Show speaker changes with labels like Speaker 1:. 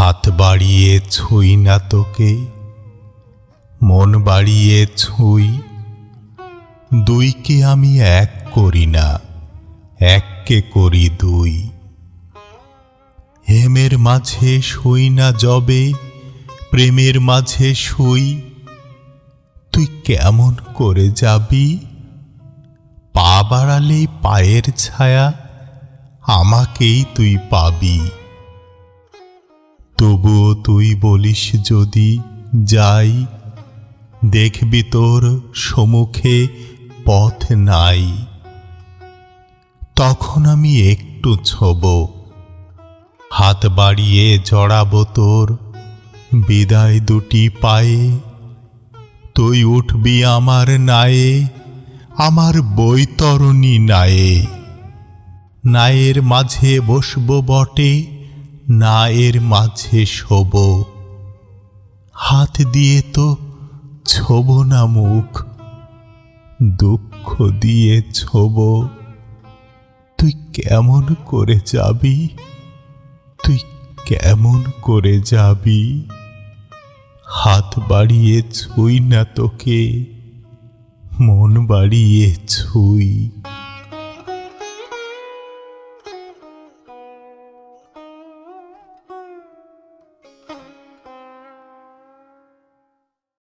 Speaker 1: হাত বাড়িয়ে ছুঁই না তোকে, মন বাড়িয়ে ছুঁই। দুইকে আমি এক করি না, এককে করি দুই। হেমের মাঝে শুই না জবে প্রেমের মাঝে শুই। তুই কেমন করে যাবি? পা বাড়ালেই পায়ের ছায়া, আমাকেই তুই পাবি। তবুও তুই বলিস যদি যাই, দেখবি তোর সম্মুখে পথ নাই। তখন আমি একটু ছোব, হাত বাড়িয়ে জড়াবো তোর, বিদায় দুটি পায়ে। তুই উঠবি আমার নায়ে, আমার বৈতরণী নায়ে। নায়ের মাঝে বসবো বটে নায়ের মাঝে শোব। হাত দিয়ে তো ছোব না মুখ, দুঃখ দিয়ে ছোব। তুই কেমন করে যাবি? তুই কেমন করে যাবি? হাত বাড়িয়ে ছুঁই না তোকে, মন বাড়িয়ে ছুঁই।